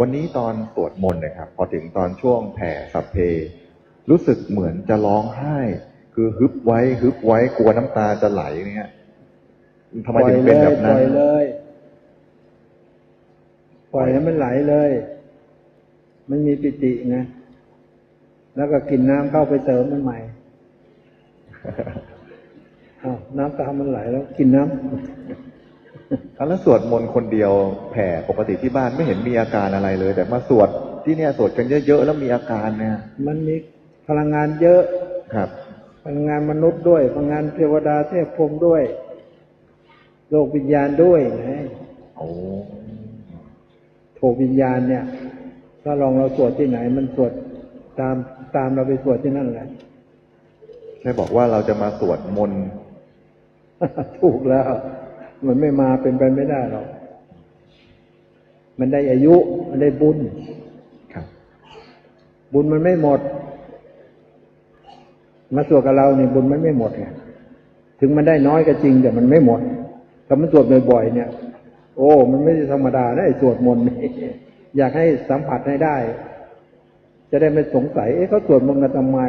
วันนี้ตอนสวดมนต์นะครับ พอถึงตอนช่วงแผ่สัพเพ รู้สึกเหมือนจะร้องไห้ คือฮึบไว้ฮึบไว้กลัวน้ำตาจะไหลเนี่ยทำไมถึงเป็นแบบนั้นปล่อยเลย ปล่อยให้มันไหลเลย มันมีปิติไงแล้วก็กินน้ำเข้าไปเติมมันใหม่อ้าวน้ำตามันไหลแล้ว กินน้ำอะ แล้วสวดมนต์คนเดียวแผ่ปกติที่บ้านไม่เห็นมีอาการอะไรเลย แต่มาสวดที่เนี่ยสวดกันเยอะๆแล้วมีอาการเนี่ย มันมีพลังงานเยอะครับ พลังงานมนุษย์ด้วย พลังงานเทวดาเทพพรหมด้วย โลกวิญญาณด้วยไงโอ้โทวิญญาณเนี่ย ถ้าลองเราสวดที่ไหน มันสวดตามตามเราไปสวดที่นั่นแหละแค่บอกว่าเราจะมาสวดมนต์ถูกแล้ว มันไม่มาเป็นไปไม่ได้หรอก มันได้อายุ มันได้บุญครับ บุญมันไม่หมด มาสวดกับเราเนี่ยบุญมันไม่หมดไงถึงมันได้น้อยก็จริงแต่มันไม่หมดถ้ามันสวดบ่อยๆเนี่ย โอ้ มันไม่ใช่ธรรมดานะไอ้สวดมนต์นี่อยากให้สัมผัสให้ได้ จะได้ไม่สงสัย เอ๊ะเขาสวดมนต์กันทำไม